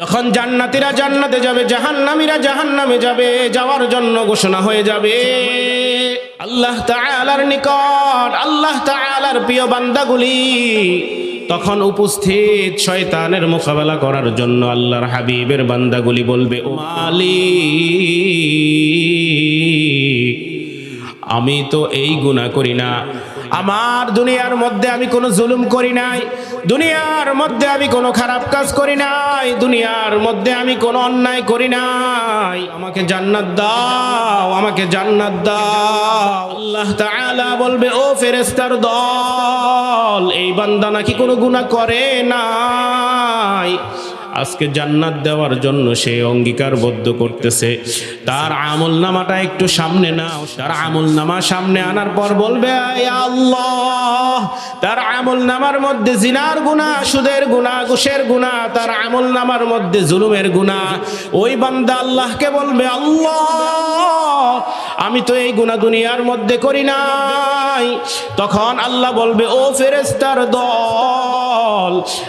যখন জান্নাতীরা জান্নাতে যাবে, জাহান্নামীরা জাহান্নামে যাবে, যাওয়ার জন্য ঘোষণা হয়ে যাবে। আল্লাহ তাআলার নিকট, আল্লাহ তাআলার প্রিয় বান্দাগুলি তখন উপস্থিত শয়তানের মোকাবেলা করার জন্য আল্লাহর হাবিবের বান্দাগুলি বলবে, ও মালিক, আমি তো এই গুণা করি না। আমার দুনিয়ার মধ্যে আমি কোনো জুলুম করি নাই। দুনিয়ার মধ্যে আমি কোনো খারাপ কাজ করি নাই। দুনিয়ার মধ্যে আমি কোনো অন্যায় করি নাই। আমাকে জান্নাত দাও, আমাকে জান্নাত দাও। আল্লাহ তাআলা বলবে, ও ফেরেশতার দল, এই বান্দা নাকি কোনো গুনাহ করে নাই। আজকে জান্নাত দেওয়ার জন্য সে অঙ্গীকারবদ্ধ করতেছে। তার আমল নামাটা একটু সামনে নাও। তার আমল নামা সামনে আনার পর বলবে, "আয় আল্লাহ! তার আমল নামার মধ্যে জিনার গুণা সুদের গুণা ঘুষের গুণা তার আমল নামার মধ্যে জুলুমের গুণা ওই বান্দা আল্লাহকে বলবে, আল্লাহ, আমি তো এই গুণা দুনিয়ার মধ্যে করি নাই। তখন আল্লাহ বলবে, ও ফেরেস্তার দল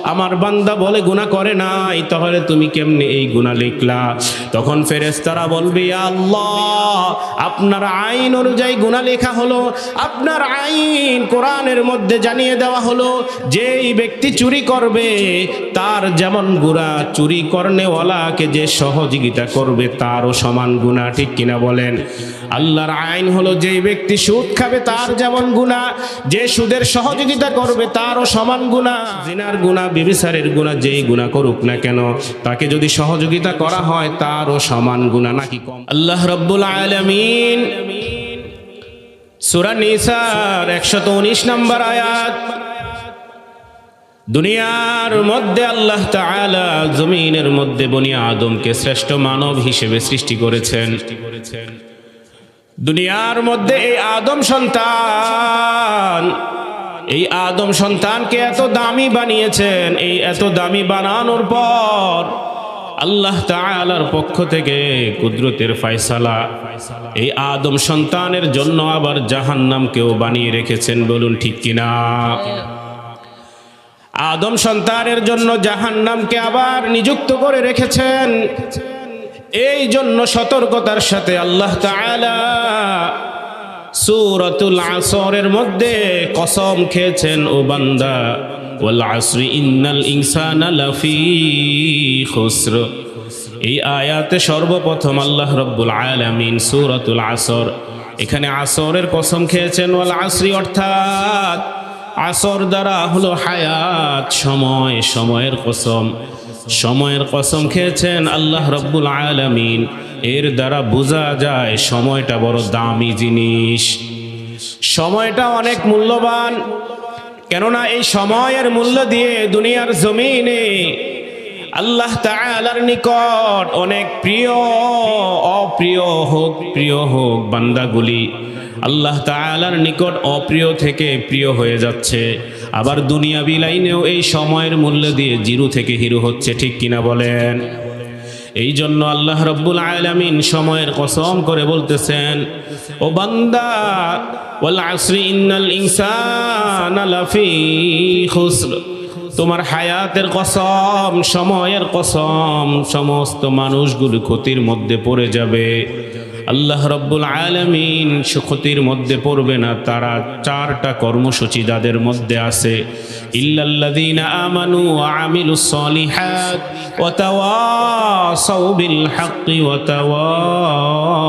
আমার বান্দা বলে গুণা করে নাই, তাহলে তুমি কেমনে এই গুণা লিখলা? তখন ফেরেস্তারা বলবে আল্লাহ, আপনার আইন অনুযায়ী গুণা লেখা হলো। আপনার আইন কোরআনের মধ্যে জানিয়ে দেওয়া হলো, যেই ব্যক্তি চুরি করবে, তার যেমন গুণা চুরি করনেওয়ালাকে যে সহযোগিতা করবে, তারও সমান গুণা ঠিক কিনা বলেন? আল্লাহর আইন হলো যেই ব্যক্তি সুদ খাবে তার যেমন গুণা যে সুদের সহযোগিতা করবে তারও সমান গুণা জিনার গুণা বিবিসারের গুণা যেই গুণা করুক না কেন, তাকে যদি সহযোগিতা করা হয় তারও সমান গুণা নাকি কম? আল্লাহ রব্বুল আলামিন সূরা নিসার 119 নম্বর আয়াত। দুনিয়ার মধ্যে আল্লাহ জমিনের মধ্যে বনি আদমকে শ্রেষ্ঠ মানব হিসেবে সৃষ্টি করেছেন। দুনিয়ার মধ্যে এই আদম সন্তান, এই আদম সন্তানকে এত দামি বানিয়েছেন, এই এত দামি বানানোর পর আল্লাহ তাআলার পক্ষ থেকে কুদরতের ফয়সালা, এই আদম সন্তানের জন্য আবার জাহান্নামকেও বানিয়ে রেখেছেন বলুন ঠিক কিনা? আদম সন্তানের জন্য জাহান্নামকে আবার নিযুক্ত করে রেখেছেন। এই জন্য সতর্কতার সাথে আল্লাহ সূরাতুল আসরের মধ্যে কসম খেয়েছেন, ও বান্দা এই আয়াতে সর্বপ্রথম আল্লাহ রব্বুল আলামিন সূরাতুল আসর, এখানে আসরের কসম খেয়েছেন, ওয়াল আসরি অর্থাৎ আসর দ্বারা হলো হায়াত, সময়, সময়ের কসম। সময়ের কসম খেয়েছেন আল্লাহ রব্বুল আলামিন। এর দ্বারা বোঝা যায় সময়টা বড় দামি জিনিস। সময়টা অনেক মূল্যবান। কেননা এই সময়ের মূল্য দিয়ে দুনিয়ার জমিনে আল্লাহ তাআলার নিকট অনেক প্রিয়, অপ্রিয় হোক, প্রিয় হোক, বান্দাগুলি আল্লাহ তাআলার নিকট অপ্রিয় থেকে প্রিয় হয়ে যাচ্ছে। আবার দুনিয়াবি লাইনেও এই সময়ের মূল্য দিয়ে জিরু থেকে হিরো হচ্ছে, ঠিক কিনা বলেন? এই জন্য আল্লাহ রব্বুল আলামিন সময়ের কসম করে বলতেছেন, ও বান্দা তোমার হায়াতের কসম, সময়ের কসম, সমস্ত মানুষগুলো ক্ষতির মধ্যে পড়ে যাবে। আল্লাহ রব্বুল আলমিন সুখতির মধ্যে পড়বে না তারা চারটা কর্মসূচি যাদের মধ্যে আছে ইল্লাল্লাযীনা আমানু ওয়া আমিলুস সলিহাত ওয়া তাওয়াসাউ বিল হাক্কি ওয়া তাওয়াসাউ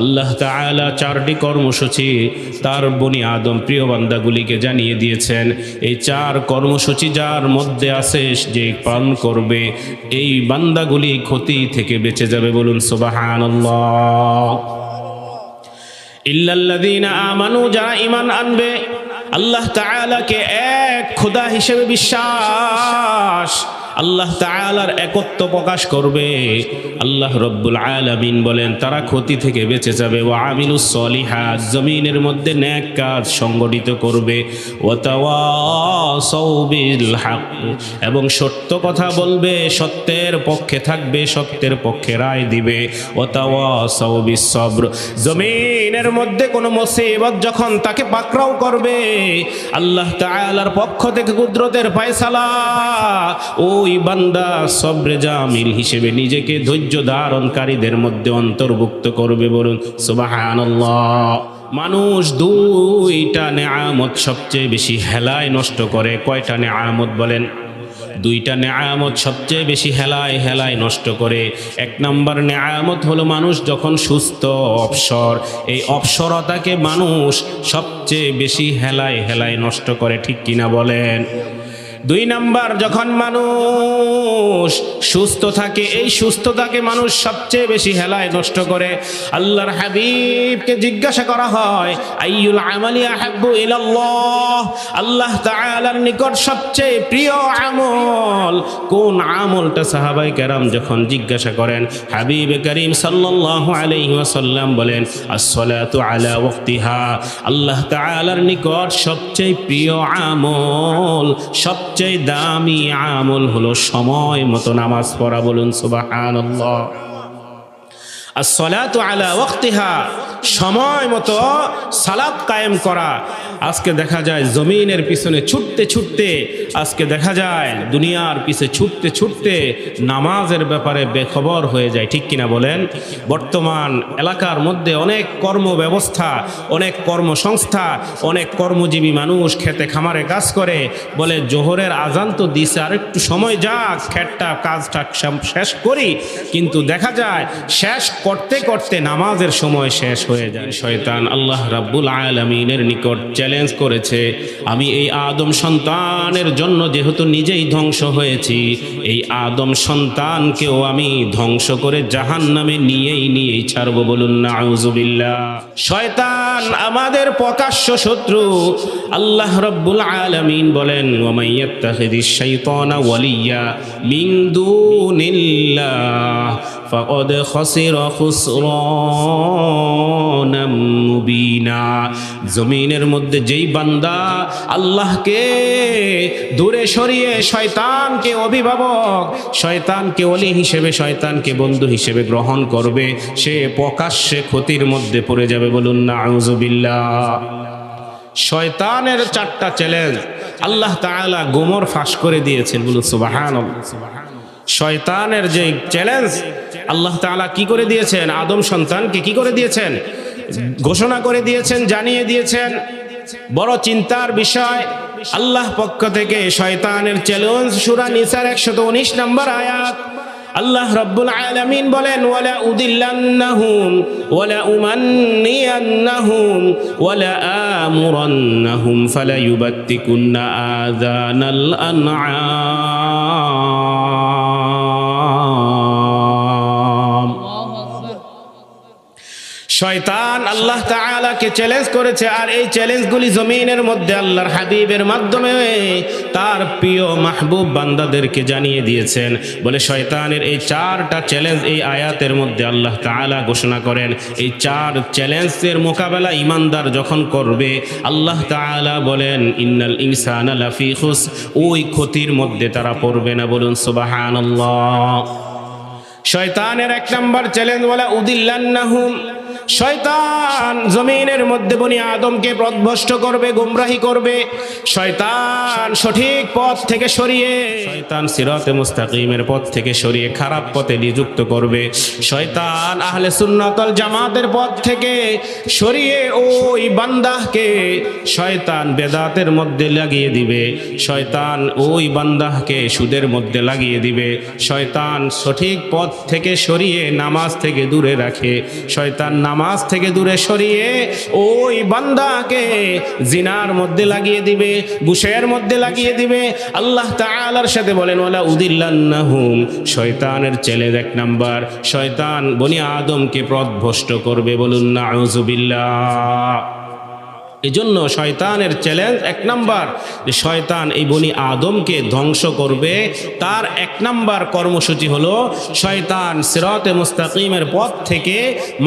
আল্লাহ তাআলা চারটি কর্মসূচি তার বনি আদম প্রিয় বান্দাগুলিকে জানিয়ে দিয়েছেন। এই চার কর্মসূচি যার মধ্যে আছে যে পালন করবে, এই বান্দাগুলি ক্ষতি থেকে বেঁচে যাবে বলুন সুবহানাল্লাহ। আল্লাহ তাআলাকে এক খোদা হিসেবে বিশ্বাস আল্লাহ তাআলার একত্ব প্রকাশ করবে। আল্লাহ রব্বুল আলামিন বলেন, তারা ক্ষতি থেকে বেঁচে যাবে। ওয়া আমিলুস সলিহাত, জমিনের মধ্যে ন্যাক কাজ সংগঠিত করবে। এবং সত্য কথা বলবে, সত্যের পক্ষে থাকবে, সত্যের পক্ষে রায় দিবে। বিস জমিনের মধ্যে কোনো মুসিবত যখন তাকে পাকড়াও করবে, আল্লাহ তাআলার পক্ষ থেকে কুদরতের ফয়সালা ওই ওই বান্দা সবরে জামিল হিসেবে নিজেকে ধৈর্য ধারণকারীদের মধ্যে অন্তর্ভুক্ত করবে বলুন, সুবহানাল্লাহ। মানুষ দুইটা নেয়ামত সবচেয়ে বেশি হেলায় নষ্ট করে, কয়টা নেয়ামত বলেন? দুইটা নেয়ামত সবচেয়ে বেশি হেলায় হেলায় নষ্ট করে। এক নম্বর নেয়ামত হলো মানুষ যখন সুস্থ, অবসর, এই অবসরতাকে মানুষ সবচেয়ে বেশি হেলায় হেলায় নষ্ট করে, ঠিক কিনা বলেন? দুই নাম্বার, যখন মানুষ সুস্থ থাকে, এই সুস্থতাকে মানুষ সবচেয়ে বেশি হেলায় নষ্ট করে। আল্লাহর হাবিবকে জিজ্ঞাসা করা হয়, আইয়ুল আমালি আহাব্বু ইলাল্লাহ? আল্লাহ তাআলার নিকট সবচেয়ে প্রিয় আমল, কোন আমলটা সাহাবাই কেরাম যখন জিজ্ঞাসা করেন, হাবিব করিম সাল্লাল্লাহু আলাইহি ওয়াসাল্লাম বলেন, আসসালাতু আলা ওয়াক্তিহা। আল্লাহ তাআলার নিকট সবচেয়ে প্রিয় আমল সবচেয়ে দামি আমল হলো সময় মতো নামাজ পড়া বলুন সুবাহ আলা ওয়াক্তিহা। সময় মতো সালাত কায়েম করা। আজকে দেখা যায় জমিনের পিছনে ছুটতে ছুটতে, আজকে দেখা যায় দুনিয়ার পিছে ছুটতে ছুটতে নামাজের ব্যাপারে বেখবর হয়ে যায়, ঠিক কিনা বলেন? বর্তমান এলাকার মধ্যে অনেক কর্ম ব্যবস্থা অনেক কর্মসংস্থা, অনেক কর্মজীবী মানুষ খেতে খামারে কাজ করে, বলে জোহরের আজান তো দিছে, আর একটু সময় যাক খেটটা কাজটা শেষ করি। কিন্তু দেখা যায় শেষ করতে করতে নামাজের সময় শেষ হয়ে যায়। শয়তান আল্লাহ রাব্বুল আলমিনের নিকট চ্যালেঞ্জ করেছে, আমি এই আদম সন্তানের জন্য যেহেতু নিজেই ধ্বংস হয়েছি, এই আদম সন্তানকেও আমি ধ্বংস করে জাহান নামে নিয়েই নিয়েই ছাড়বো বলুন না আউজুবিল্লাহ শয়তান আমাদের প্রকাশ্য শত্রু। আল্লাহ রব্বুল আলামিন বলেন ওমাইয়াত্তাখিদিশ শাইতানা ওয়ালিয়া মিন ফাকাদ খাসিরা খুসরানাম মুবিনা জমিনের মধ্যে যেই বান্দা আল্লাহকে দূরে সরিয়ে শয়তানকে অভিভাবক, শয়তানকে অলি হিসেবে, শয়তানকে বন্ধু হিসেবে গ্রহণ করবে, সে প্রকাশ্যে ক্ষতির মধ্যে পড়ে যাবে বলুন না আউজুবিল্লাহ শয়তানের চারটা চ্যালেঞ্জ আল্লাহ তাআলা গোমর ফাঁস করে দিয়েছেন বলুন সুবাহান শয়তানের যে চ্যালেঞ্জ আল্লাহ তাআলা কি করে দিয়েছেন? আদম সন্তানকে কি করে দিয়েছেন? ঘোষণা করে দিয়েছেন, জানিয়ে দিয়েছেন। বড় চিন্তার বিষয়, আল্লাহ পক্ষ থেকে শয়তানের চ্যালেঞ্জ সুরা নিসার একশত উনিশ নম্বর আয়াত। আল্লাহ রব্বুল আলামিন বলেন, ওয়ালা উদিল্লান্নাহুম ওয়ালা উমান্নিয়ান্নাহুম ওয়ালা আমুরান্নাহুম ফালা ইউবাত্তিকুন্না আযানাল আনআম। শয়তান আল্লাহ তাআলাকে চ্যালেঞ্জ করেছে আর এই চ্যালেঞ্জগুলি জমিনের মধ্যে আল্লাহর হাবিবের মাধ্যমে তার প্রিয় মাহবুব বান্দাদেরকে জানিয়ে দিয়েছেন। বলে শয়তানের এই চারটা চ্যালেঞ্জ এই আয়াতের মধ্যে আল্লাহ তাআলা ঘোষণা করেন। এই চার চ্যালেঞ্জের মোকাবেলা ইমানদার যখন করবে, আল্লাহ তাআলা বলেন, ইন্নাল ইনসানা লাফি খুস। ওই ক্ষতির মধ্যে তারা পড়বে না। বলুন, সুবহানাল্লাহ। শয়তানের এক নম্বর চ্যালেঞ্জ বলে, উদিল্লান্নাহুম। শয়তান জমিনের মধ্যে বনি আদমকে পথভ্রষ্ট করবে, গুমরাহি করবে। শয়তান সঠিক পথ থেকে সরিয়ে, শয়তান সিরাতে মুস্তাকিমের পথ থেকে সরিয়ে খারাপ পথে নিযুক্ত করবে। শয়তান আহলে সুন্নাতল জামাতের পথ থেকে সরিয়ে ওই বান্দাহকে শয়তান বেদাতের মধ্যে লাগিয়ে দিবে। শয়তান ওই বান্দাহকে সুদের মধ্যে লাগিয়ে দিবে। শয়তান সঠিক পথ থেকে সরিয়ে নামাজ থেকে দূরে রাখে। শয়তান নামাজ থেকে দূরে সরিয়ে ওই বান্দাকে জিনার মধ্যে লাগিয়ে দিবে বুশের মধ্যে লাগিয়ে দিবে। আল্লাহ তালার সাথে বলেন ওলা উদিল্লাহুম শয়তানের ছেলে এক নাম্বার। শয়তান বনি আদমকে পথভ্রষ্ট করবে বলুন না আউজুবিল্লাহ এজন্য শয়তানের চ্যালেঞ্জ এক নাম্বার, যে শয়তান এই বনি আদমকে ধ্বংস করবে। তার এক নাম্বার কর্মসূচি হলো শয়তান সিরতে মুস্তাকিমের পথ থেকে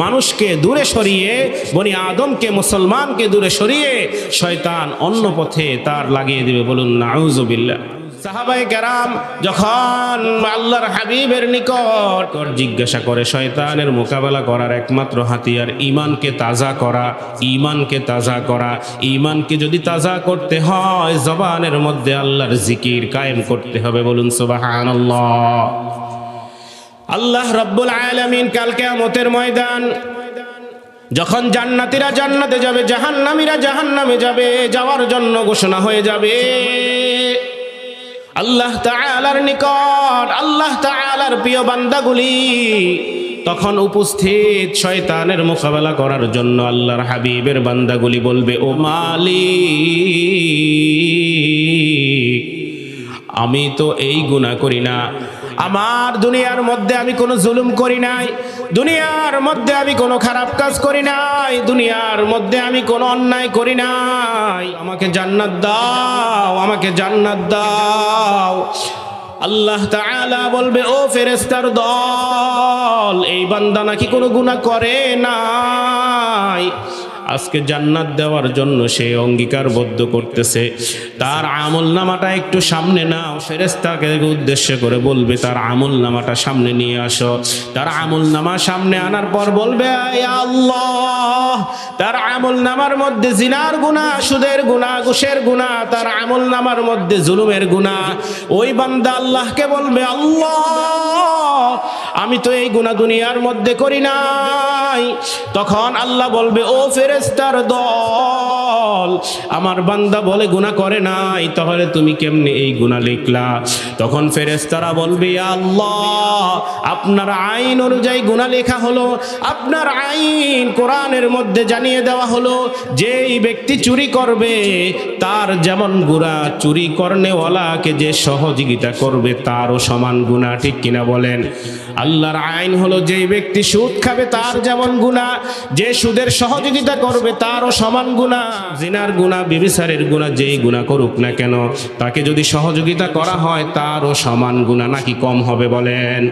মানুষকে দূরে সরিয়ে, বনি আদমকে, মুসলমানকে দূরে সরিয়ে শয়তান অন্য পথে তার লাগিয়ে দেবে। বলুন নাউজুবিল্লাহ সাহাবাই কেরাম যখন আল্লাহর হাবিবের নিকট জিজ্ঞাসা করে, শয়তানের মোকাবেলা করার একমাত্র হাতিয়ার ইমানকে তাজা করা ইমানকে তাজা করা ইমানকে যদি তাজা করতে হয়, জবানের মধ্যে আল্লাহর জিকির কায়েম করতে হবে। বলুন, সুবহানাল্লাহ। আল্লাহ রব্বুল আলামিন কাল কিয়ামতের ময়দান, যখন জান্নাতীরা জান্নাতে যাবে, জাহান্নামীরা জাহান্নামে যাবে, যাওয়ার জন্য ঘোষণা হয়ে যাবে। আল্লাহ তাআলার নিকট, আল্লাহ তাআলার প্রিয় বান্দাগুলি তখন উপস্থিত শয়তানের মোকাবেলা করার জন্য আল্লাহর হাবিবের বান্দাগুলি বলবে, ও মালি আমি তো এই গুণা করি না। আমার দুনিয়ার মধ্যে আমি কোনো জুলুম করি নাই, দুনিয়ার মধ্যে আমি কোনো খারাপ কাজ করি নাই, দুনিয়ার মধ্যে আমি কোনো অন্যায় করি নাই। আমাকে জান্নাত দাও, আমাকে জান্নাত দাও। আল্লাহ তাআলা বলবে, ও ফেরেস্তার দল, এই বান্দা নাকি কোনো গুনাহ করে নাই। আজকে জান্নাত দেওয়ার জন্য সে অঙ্গীকারবদ্ধ করতেছে। তার আমল নামাটা একটু সামনে নাও ফেরেস্তাকে উদ্দেশ্য করে বলবে, তার আমল নামাটা সামনে নিয়ে আসো। তার আমল নামা সামনে আনার পর বলবে, "আয় আল্লাহ, তার আমল নামার মধ্যে জিনার গুণা সুদের গুণা ঘুষের গুণা তার আমল নামার মধ্যে জুলুমের গুণা ওই বান্দা আল্লাহকে বলবে, আল্লাহ, আমি তো এই গুণা দুনিয়ার মধ্যে করি নাই। তখন আল্লাহ বলবে, ও ফেরেস্তার দল। আমার বান্দা বলে গুণা করে নাই, তাহলে তুমি কেমনে এই গুণা লিখলা? তখন ফেরেস্তারা বলবে আল্লাহ, আপনার আইন অনুযায়ী গুণা লেখা হলো। আপনার আইন কোরআনের মধ্যে জানিয়ে দেওয়া হলো, যেই ব্যক্তি চুরি করবে, তার যেমন গুণা চুরি করনেওয়ালাকে যে সহযোগিতা করবে, তারও সমান গুণা ঠিক কিনা বলেন? আল্লাহর আইন হলো, যেই ব্যক্তি সুদ খাবে, তার যেমন গুণা যে সুদের সহযোগিতা করবে তারও সমান গুণা। জিনার গুণা বিবিসারের গুণা, যেই গুণা করুক না কেন, তাকে যদি সহযোগিতা করা হয়, তারও সমান গুণা নাকি কম হবে বলেন।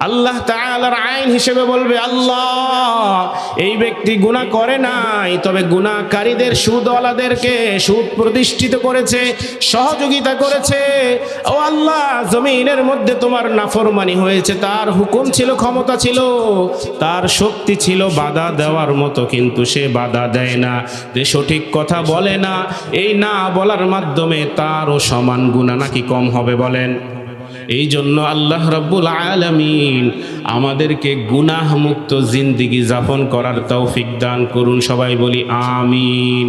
আল্লাহ তাআলার আইন হিসেবে বলবে, আল্লাহ, এই ব্যক্তি গুনাহ করে নাই, তবে গুনাহকারীদের সুদওয়ালাদেরকে সুদ প্রতিষ্ঠিত করেছে, সহযোগিতা করেছে। ও আল্লাহ, জমিনের মধ্যে তোমার নাফরমানি হয়েছে, তার হুকুম ছিল, ক্ষমতা ছিল, তার শক্তি ছিল, বাধা দেওয়ার মতো, কিন্তু সে বাধা দেয় না। যে সঠিক কথা বলে না, এই না বলার মাধ্যমে তারও সমান গুণা নাকি কম হবে বলেন। এই জন্য আল্লাহ রব্বুল আলমিন আমাদেরকে গুনাহ মুক্ত জিন্দিগি যাপন করার তৌফিক দান করুন। সবাই বলি আমিন।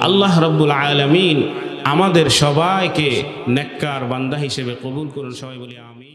আল্লাহ রব্বুল আলমিন আমাদের সবাইকে নেককার বান্দা হিসেবে কবুল করুন। সবাই বলি আমিন।